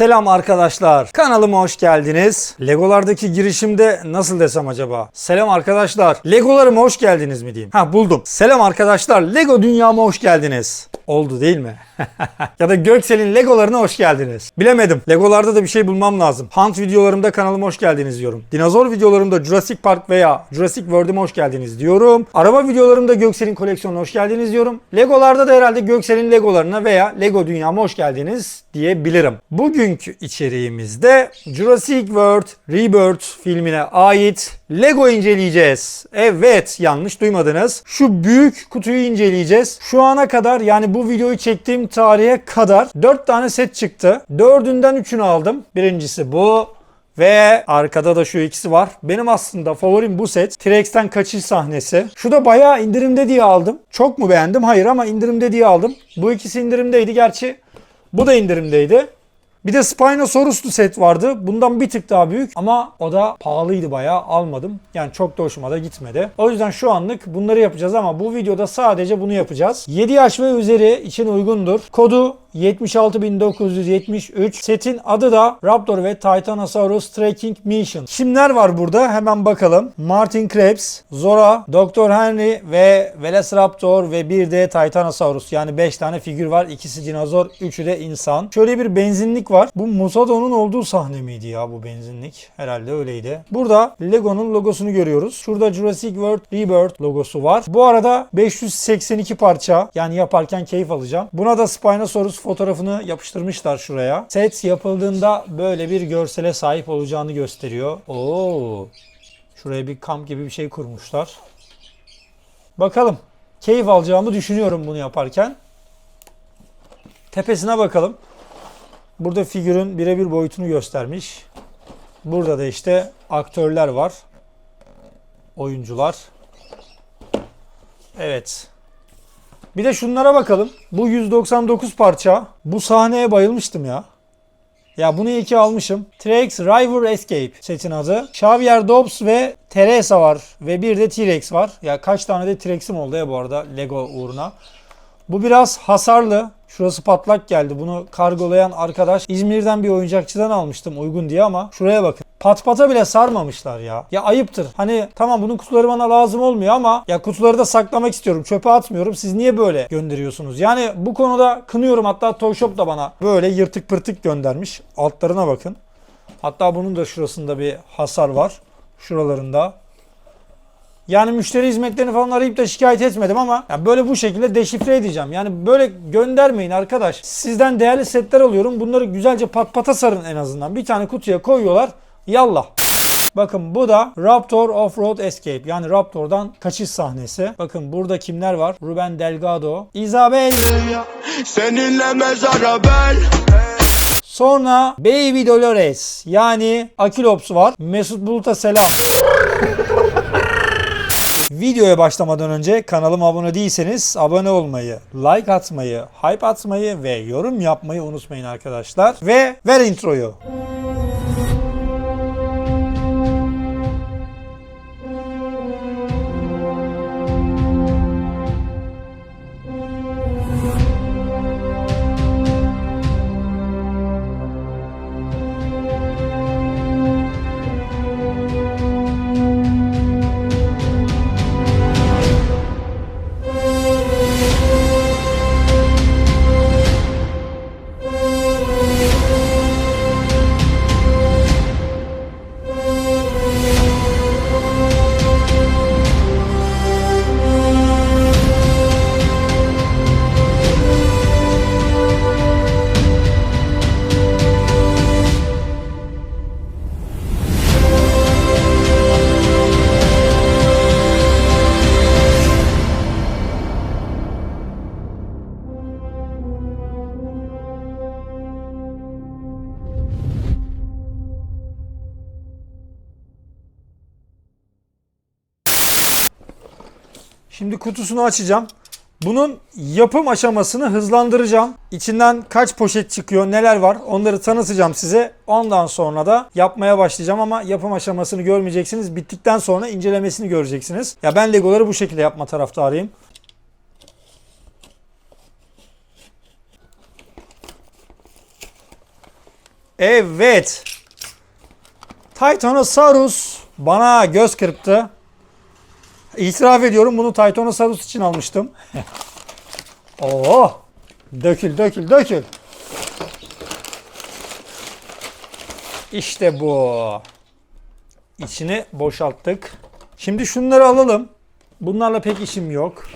Selam arkadaşlar. Kanalıma hoş geldiniz. Legolardaki girişimde nasıl desem acaba? Selam arkadaşlar. Legolarıma hoş geldiniz mi diyeyim? Ha buldum. Selam arkadaşlar. Lego dünyama hoş geldiniz. Oldu değil mi? ya da Göksel'in Legolarına hoş geldiniz. Bilemedim. Legolarda da bir şey bulmam lazım. Hunt videolarımda kanalıma hoş geldiniz diyorum. Dinozor videolarımda Jurassic Park veya Jurassic World'ime hoş geldiniz diyorum. Araba videolarımda Göksel'in koleksiyonuna hoş geldiniz diyorum. Legolarda da herhalde Göksel'in Legolarına veya Lego dünyama hoş geldiniz diyebilirim. Bugünkü içeriğimizde Jurassic World Rebirth filmine ait Lego inceleyeceğiz. Evet yanlış duymadınız. Şu büyük kutuyu inceleyeceğiz. Şu ana kadar yani bu videoyu çektiğim tarihe kadar 4 tane set çıktı. Dördünden 3'ünü aldım. Birincisi bu. Ve arkada da şu ikisi var. Benim aslında favorim bu set. T-Rex'ten kaçış sahnesi. Şu da bayağı indirimde diye aldım. Çok mu beğendim? Hayır ama indirimde diye aldım. Bu ikisi indirimdeydi. Gerçi bu da indirimdeydi. Bir de Spinosaurus'lu set vardı. Bundan bir tık daha büyük ama o da pahalıydı bayağı almadım. Yani çok da hoşuma da gitmedi. O yüzden şu anlık bunları yapacağız ama bu videoda sadece bunu yapacağız. 7 yaş ve üzeri için uygundur. Kodu 76973. Setin adı da Raptor ve Titanosaurus Trekking Mission. Kimler var burada? Hemen bakalım. Martin Krebs, Zora, Dr. Henry ve Velociraptor ve bir de Titanosaurus. Yani 5 tane figür var. İkisi dinozor, üçü de insan. Şöyle bir benzinlik var. Bu Musado'nun olduğu sahne miydi ya bu benzinlik? Herhalde öyleydi. Burada Lego'nun logosunu görüyoruz. Şurada Jurassic World Rebirth logosu var. Bu arada 582 parça. Yani yaparken keyif alacağım. Buna da Spinosaurus fotoğrafını yapıştırmışlar şuraya. Set yapıldığında böyle bir görsele sahip olacağını gösteriyor. Oo. Şuraya bir kamp gibi bir şey kurmuşlar. Bakalım. Keyif alacağımı düşünüyorum bunu yaparken. Tepesine bakalım. Burada figürün birebir boyutunu göstermiş. Burada da işte aktörler var. Oyuncular. Evet. Bir de şunlara bakalım. Bu 199 parça. Bu sahneye bayılmıştım ya. Ya bunu iyi ki almışım. T-Rex River Escape setin adı. Xavier Dobbs ve Teresa var. Ve bir de T-Rex var. Ya kaç tane de T-Rex'im oldu ya bu arada Lego uğruna. Bu biraz hasarlı. Şurası patlak geldi. Bunu kargolayan arkadaş İzmir'den bir oyuncakçıdan almıştım uygun diye ama şuraya bakın. Pat pata bile sarmamışlar ya. Ya ayıptır. Hani tamam bunun kutuları bana lazım olmuyor ama ya kutuları da saklamak istiyorum. Çöpe atmıyorum. Siz niye böyle gönderiyorsunuz? Yani bu konuda kınıyorum. Hatta Toy Shop da bana böyle yırtık pırtık göndermiş. Altlarına bakın. Hatta bunun da şurasında bir hasar var. Şuralarında. Yani müşteri hizmetlerini falan arayıp da şikayet etmedim ama ya böyle bu şekilde deşifre edeceğim. Yani böyle göndermeyin arkadaş. Sizden değerli setler alıyorum. Bunları güzelce pat pata sarın en azından. Bir tane kutuya koyuyorlar. Yallah. Bakın bu da Raptor Off-Road Escape. Yani Raptor'dan kaçış sahnesi. Bakın burada kimler var? Ruben Delgado, Isabel, Seninle mezara bel sonra Baby Dolores yani Akilops var. Mesut Bulut'a selam. Videoya başlamadan önce kanalıma abone değilseniz abone olmayı, like atmayı, hype atmayı ve yorum yapmayı unutmayın arkadaşlar. Ve ver introyu. Şimdi kutusunu açacağım. Bunun yapım aşamasını hızlandıracağım. İçinden kaç poşet çıkıyor, neler var onları tanıtacağım size. Ondan sonra da yapmaya başlayacağım ama yapım aşamasını görmeyeceksiniz. Bittikten sonra incelemesini göreceksiniz. Ya ben Legoları bu şekilde yapma taraftarıyım. Evet. Titanosaurus bana göz kırptı. İtiraf ediyorum bunu Titanosaurus için almıştım. Oo! Dökül dökül dökül. İşte bu. İçini boşalttık. Şimdi şunları alalım. Bunlarla pek işim yok.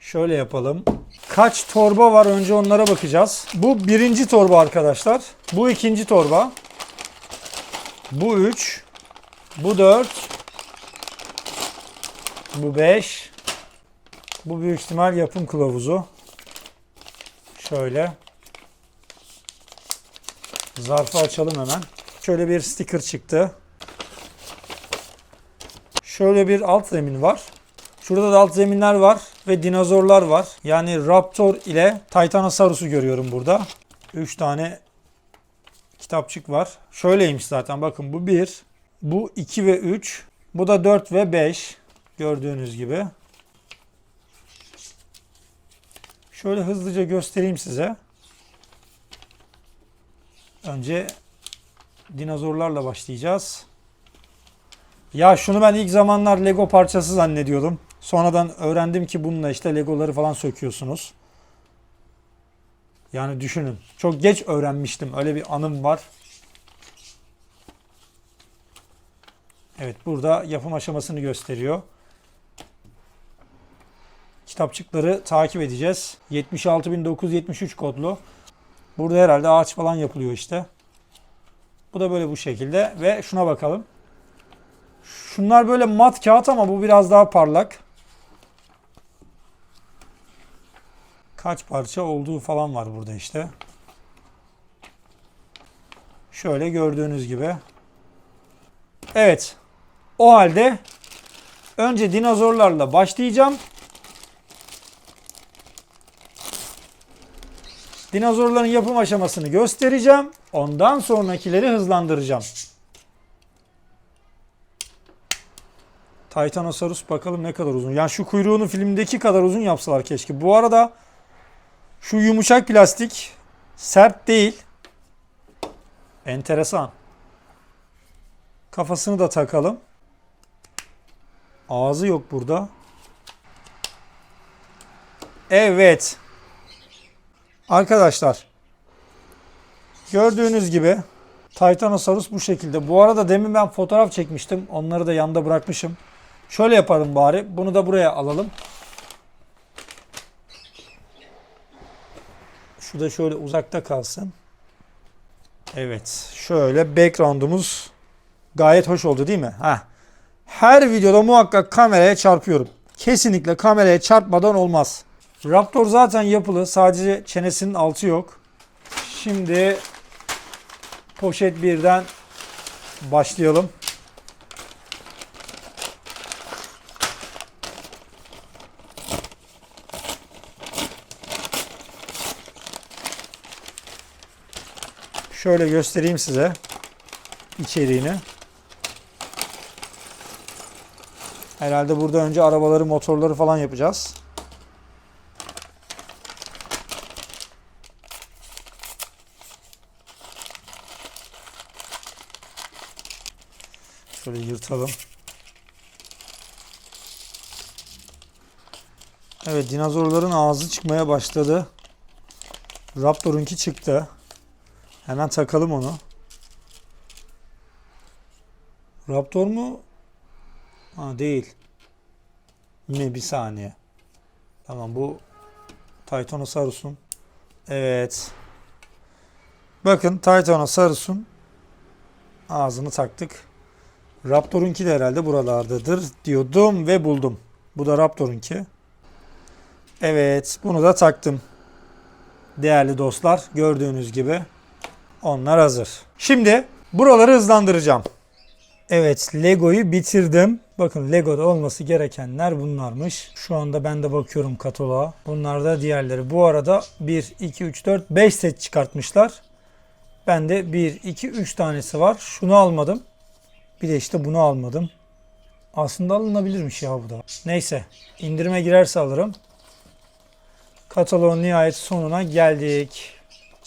Şöyle yapalım. Kaç torba var önce onlara bakacağız. Bu birinci torba arkadaşlar. Bu ikinci torba. Bu üç. Bu dört. Bu beş. Bu büyük ihtimal yapım kılavuzu. Şöyle. Zarfı açalım hemen. Şöyle bir sticker çıktı. Şöyle bir alt zemin var. Şurada da alt zeminler var ve dinozorlar var. Yani Raptor ile Titanosaurus'u görüyorum burada. 3 tane kitapçık var. Şöyleymiş zaten bakın bu 1, bu 2 ve 3, bu da 4 ve 5 gördüğünüz gibi. Şöyle hızlıca göstereyim size. Önce dinozorlarla başlayacağız. Ya şunu ben ilk zamanlar Lego parçası zannediyordum. Sonradan öğrendim ki bununla işte Legoları falan söküyorsunuz. Yani düşünün. Çok geç öğrenmiştim. Öyle bir anım var. Evet burada yapım aşamasını gösteriyor. Kitapçıkları takip edeceğiz. 76973 kodlu. Burada herhalde ağaç falan yapılıyor işte. Bu da böyle bu şekilde ve şuna bakalım. Şunlar böyle mat kağıt ama bu biraz daha parlak. Kaç parça olduğu falan var burada işte. Şöyle gördüğünüz gibi. Evet. O halde önce dinozorlarla başlayacağım. Dinozorların yapım aşamasını göstereceğim. Ondan sonrakileri hızlandıracağım. Titanosaurus bakalım ne kadar uzun. Yani şu kuyruğunu filmdeki kadar uzun yapsalar keşke. Bu arada şu yumuşak plastik sert değil. Enteresan. Kafasını da takalım. Ağzı yok burada. Evet. Arkadaşlar. Gördüğünüz gibi Titanosaurus bu şekilde. Bu arada demin ben fotoğraf çekmiştim. Onları da yanda bırakmışım. Şöyle yapalım bari. Bunu da buraya alalım. Şu da şöyle uzakta kalsın. Evet. Şöyle background'umuz gayet hoş oldu değil mi? Heh. Her videoda muhakkak kameraya çarpıyorum. Kesinlikle kameraya çarpmadan olmaz. Raptor zaten yapılı. Sadece çenesinin altı yok. Şimdi poşet birden başlayalım. Şöyle göstereyim size içeriğini. Herhalde burada önce arabaları, motorları falan yapacağız. Yırtalım. Evet dinozorların ağzı çıkmaya başladı. Raptor'unki çıktı. Hemen takalım onu. Raptor mu? Ha değil. Yine bir saniye. Tamam bu Titanosaurus'un. Evet. Bakın Titanosaurus'un ağzını taktık. Raptor'unki de herhalde buralardadır diyordum ve buldum. Bu da Raptor'unki. Evet bunu da taktım. Değerli dostlar gördüğünüz gibi onlar hazır. Şimdi buraları hızlandıracağım. Evet Lego'yu bitirdim. Bakın Lego'da olması gerekenler bunlarmış. Şu anda ben de bakıyorum kataloğa. Bunlar da diğerleri. Bu arada 1, 2, 3, 4, 5 set çıkartmışlar. Bende 1, 2, 3 tanesi var. Şunu almadım. Bir de işte bunu almadım. Aslında alınabilirmiş ya bu da. Neyse indirime girerse alırım. Kataloğun nihayet sonuna geldik.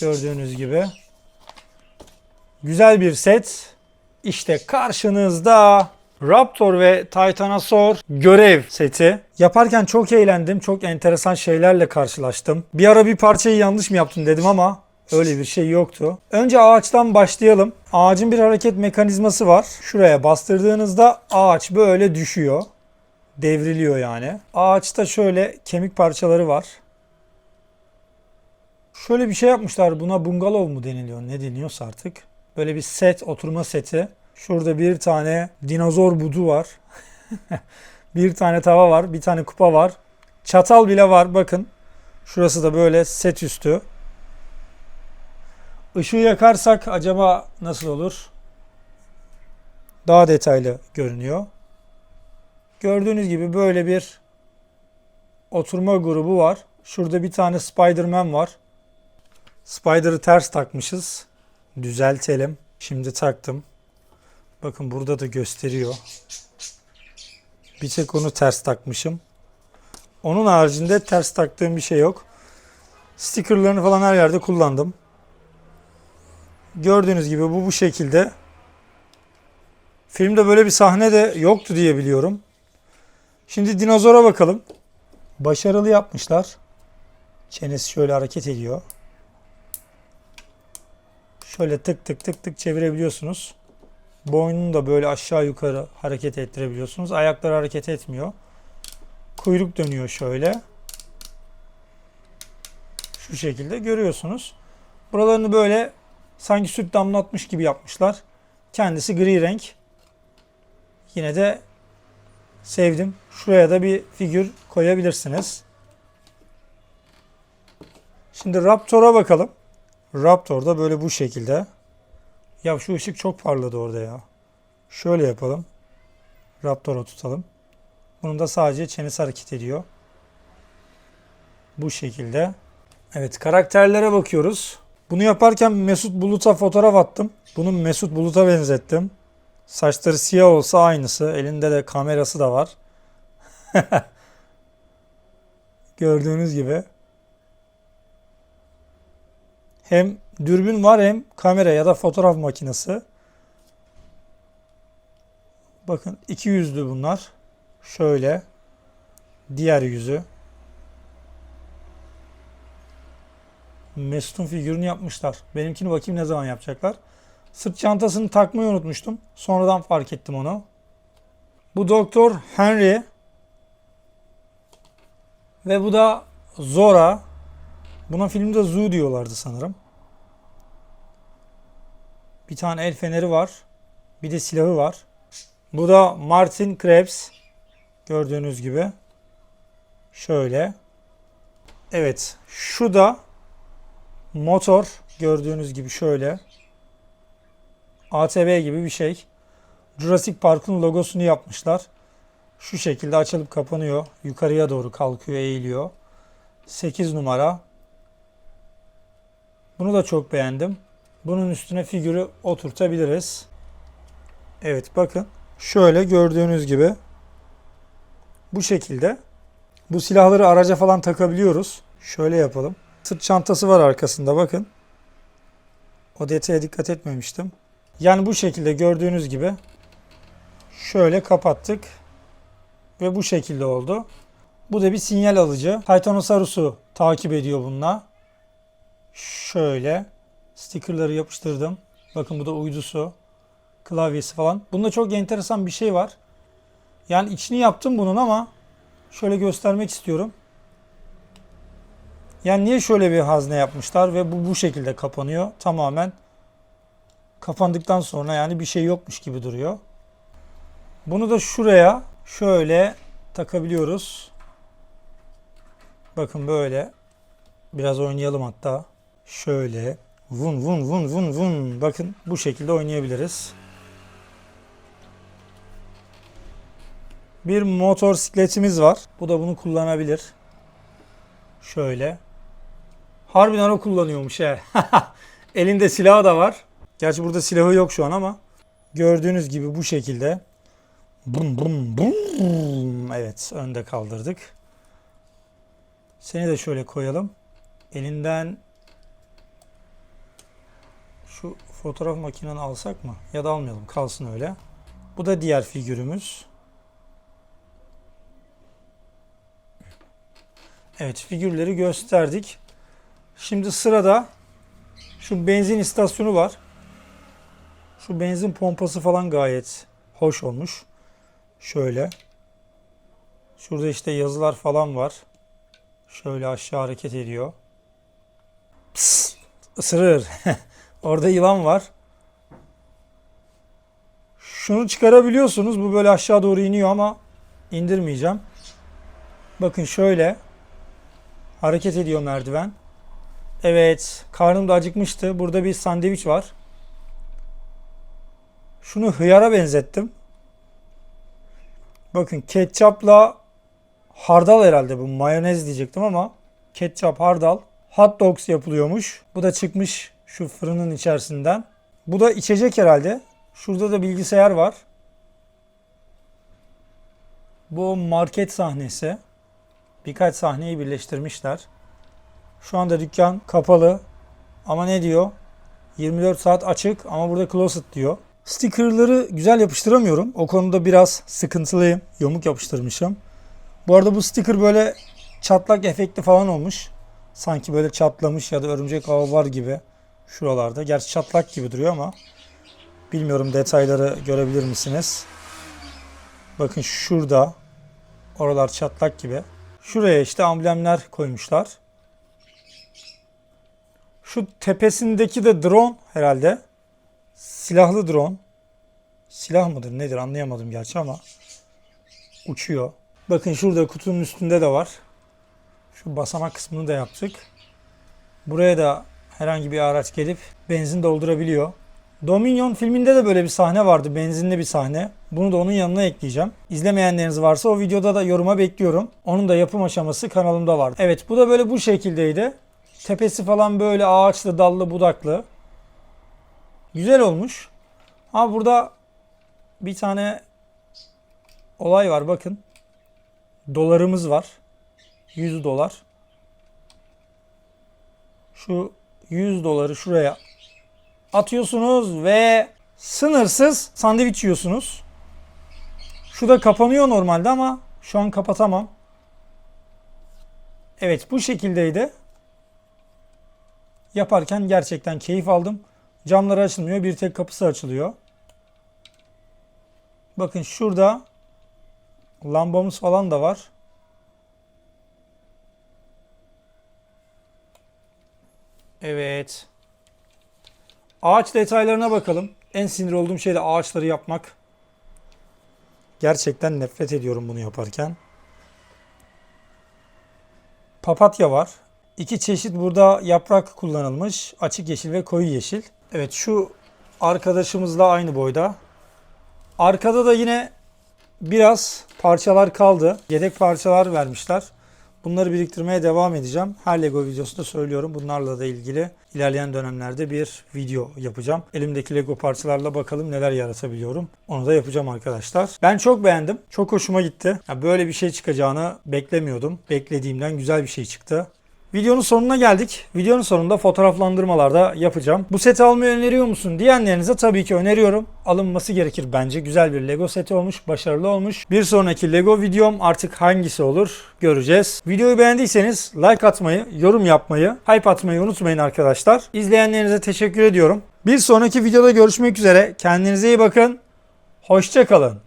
Gördüğünüz gibi. Güzel bir set. İşte karşınızda Raptor ve Titanosaur görev seti. Yaparken çok eğlendim. Çok enteresan şeylerle karşılaştım. Bir ara bir parçayı yanlış mı yaptım dedim ama öyle bir şey yoktu. Önce ağaçtan başlayalım. Ağacın bir hareket mekanizması var. Şuraya bastırdığınızda ağaç böyle düşüyor. Devriliyor yani. Ağaçta şöyle kemik parçaları var. Şöyle bir şey yapmışlar. Buna bungalov mu deniliyor? Ne deniyorsa artık. Böyle bir set, oturma seti. Şurada bir tane dinozor budu var. bir tane tava var. Bir tane kupa var. Çatal bile var. Bakın. Şurası da böyle set üstü. Işığı yakarsak acaba nasıl olur? Daha detaylı görünüyor. Gördüğünüz gibi böyle bir oturma grubu var. Şurada bir tane Spider-Man var. Spider'ı ters takmışız. Düzeltelim. Şimdi taktım. Bakın burada da gösteriyor. Bir tek onu ters takmışım. Onun haricinde ters taktığım bir şey yok. Stickerlarını falan her yerde kullandım. Gördüğünüz gibi bu bu şekilde. Filmde böyle bir sahne de yoktu diye biliyorum. Şimdi dinozora bakalım. Başarılı yapmışlar. Çenesi şöyle hareket ediyor. Şöyle tık tık tık tık çevirebiliyorsunuz. Boynunu da böyle aşağı yukarı hareket ettirebiliyorsunuz. Ayakları hareket etmiyor. Kuyruk dönüyor şöyle. Şu şekilde görüyorsunuz. Buralarını böyle sanki süt damlatmış gibi yapmışlar. Kendisi gri renk. Yine de sevdim. Şuraya da bir figür koyabilirsiniz. Şimdi Raptor'a bakalım. Raptor da böyle bu şekilde. Ya şu ışık çok parladı orada ya. Şöyle yapalım. Raptor'a tutalım. Bunun da sadece çenesi hareket ediyor. Bu şekilde. Evet karakterlere bakıyoruz. Bunu yaparken Mesut Bulut'a fotoğraf attım. Bunu Mesut Bulut'a benzettim. Saçları siyah olsa aynısı. Elinde de kamerası da var. Gördüğünüz gibi. Hem dürbün var hem kamera ya da fotoğraf makinesi. Bakın iki yüzlü bunlar. Şöyle. Diğer yüzü. Mesut'un figürünü yapmışlar. Benimkini bakayım ne zaman yapacaklar. Sırt çantasını takmayı unutmuştum. Sonradan fark ettim onu. Bu Doktor Henry. Ve bu da Zora. Buna filmde Zoo diyorlardı sanırım. Bir tane el feneri var. Bir de silahı var. Bu da Martin Krebs. Gördüğünüz gibi. Şöyle. Evet. Şu da motor. Gördüğünüz gibi şöyle. ATV gibi bir şey. Jurassic Park'ın logosunu yapmışlar. Şu şekilde açılıp kapanıyor. Yukarıya doğru kalkıyor, eğiliyor. 8 numara. Bunu da çok beğendim. Bunun üstüne figürü oturtabiliriz. Evet bakın. Şöyle gördüğünüz gibi. Bu şekilde. Bu silahları araca falan takabiliyoruz. Şöyle yapalım. Sırt çantası var arkasında bakın. O detaya dikkat etmemiştim. Yani bu şekilde gördüğünüz gibi şöyle kapattık. Ve bu şekilde oldu. Bu da bir sinyal alıcı. Titanosaurus'u takip ediyor bununla. Şöyle stickerları yapıştırdım. Bakın bu da uydusu. Klavyesi falan. Bunda çok enteresan bir şey var. Yani içini yaptım bunun ama şöyle göstermek istiyorum. Yani niye şöyle bir hazne yapmışlar ve bu bu şekilde kapanıyor tamamen. Kapandıktan sonra yani bir şey yokmuş gibi duruyor. Bunu da şuraya şöyle takabiliyoruz. Bakın böyle. Biraz oynayalım hatta. Şöyle. Vun vun vun vun vun. Bakın bu şekilde oynayabiliriz. Bir motosikletimiz var. Bu da bunu kullanabilir. Şöyle. Harbiden o kullanıyormuş he. Elinde silahı da var. Gerçi burada silahı yok şu an ama gördüğünüz gibi bu şekilde. Bum bum bum. Evet önde kaldırdık. Seni de şöyle koyalım. Elinden Şu fotoğraf makineni alsak mı? Ya da almayalım kalsın öyle. Bu da diğer figürümüz. Evet figürleri gösterdik. Şimdi sırada şu benzin istasyonu var. Şu benzin pompası falan gayet hoş olmuş. Şöyle. Şurada işte yazılar falan var. Şöyle aşağı hareket ediyor. Psst, ısırır. Orada yılan var. Şunu çıkarabiliyorsunuz. Bu böyle aşağı doğru iniyor ama indirmeyeceğim. Bakın şöyle. Hareket ediyor merdiven. Evet. Karnım da acıkmıştı. Burada bir sandviç var. Şunu hıyara benzettim. Bakın ketçapla hardal herhalde bu. Mayonez diyecektim ama ketçap, hardal, hot dogs yapılıyormuş. Bu da çıkmış şu fırının içerisinden. Bu da içecek herhalde. Şurada da bilgisayar var. Bu market sahnesi. Birkaç sahneyi birleştirmişler. Şu anda dükkan kapalı. Ama ne diyor? 24 saat açık ama burada closet diyor. Stickerları güzel yapıştıramıyorum. O konuda biraz sıkıntılıyım. Yamuk yapıştırmışım. Bu arada bu sticker böyle çatlak efekti falan olmuş. Sanki böyle çatlamış ya da örümcek ağı var gibi şuralarda. Gerçi çatlak gibi duruyor ama bilmiyorum detayları görebilir misiniz? Bakın şurada oralar çatlak gibi. Şuraya işte amblemler koymuşlar. Şu tepesindeki de drone herhalde. Silahlı drone. Silah mıdır nedir anlayamadım gerçi ama uçuyor. Bakın şurada kutunun üstünde de var. Şu basamak kısmını da yaptık. Buraya da herhangi bir araç gelip benzin doldurabiliyor. Dominion filminde de böyle bir sahne vardı. Benzinli bir sahne. Bunu da onun yanına ekleyeceğim. İzlemeyenleriniz varsa o videoda da yoruma bekliyorum. Onun da yapım aşaması kanalımda var. Evet bu da böyle bu şekildeydi. Tepesi falan böyle ağaçlı, dallı, budaklı. Güzel olmuş. Ama burada bir tane olay var bakın. Dolarımız var. 100 dolar. Şu 100 doları şuraya atıyorsunuz ve sınırsız sandviç yiyorsunuz. Şu da kapanıyor normalde ama şu an kapatamam. Evet bu şekildeydi. Yaparken gerçekten keyif aldım. Camları açılmıyor. Bir tek kapısı açılıyor. Bakın şurada lambamız falan da var. Evet. Ağaç detaylarına bakalım. En sinir olduğum şey de ağaçları yapmak. Gerçekten nefret ediyorum bunu yaparken. Papatya var. İki çeşit burada yaprak kullanılmış. Açık yeşil ve koyu yeşil. Evet şu arkadaşımızla aynı boyda. Arkada da yine biraz parçalar kaldı. Yedek parçalar vermişler. Bunları biriktirmeye devam edeceğim. Her Lego videosunda söylüyorum. Bunlarla da ilgili ilerleyen dönemlerde bir video yapacağım. Elimdeki Lego parçalarla bakalım neler yaratabiliyorum. Onu da yapacağım arkadaşlar. Ben çok beğendim. Çok hoşuma gitti. Ya böyle bir şey çıkacağını beklemiyordum. Beklediğimden güzel bir şey çıktı. Videonun sonuna geldik. Videonun sonunda fotoğraflandırmalar da yapacağım. Bu seti almayı öneriyor musun diyenlerinize tabii ki öneriyorum. Alınması gerekir bence. Güzel bir Lego seti olmuş, başarılı olmuş. Bir sonraki Lego videom artık hangisi olur göreceğiz. Videoyu beğendiyseniz like atmayı, yorum yapmayı, hype atmayı unutmayın arkadaşlar. İzleyenlerinize teşekkür ediyorum. Bir sonraki videoda görüşmek üzere. Kendinize iyi bakın. Hoşçakalın.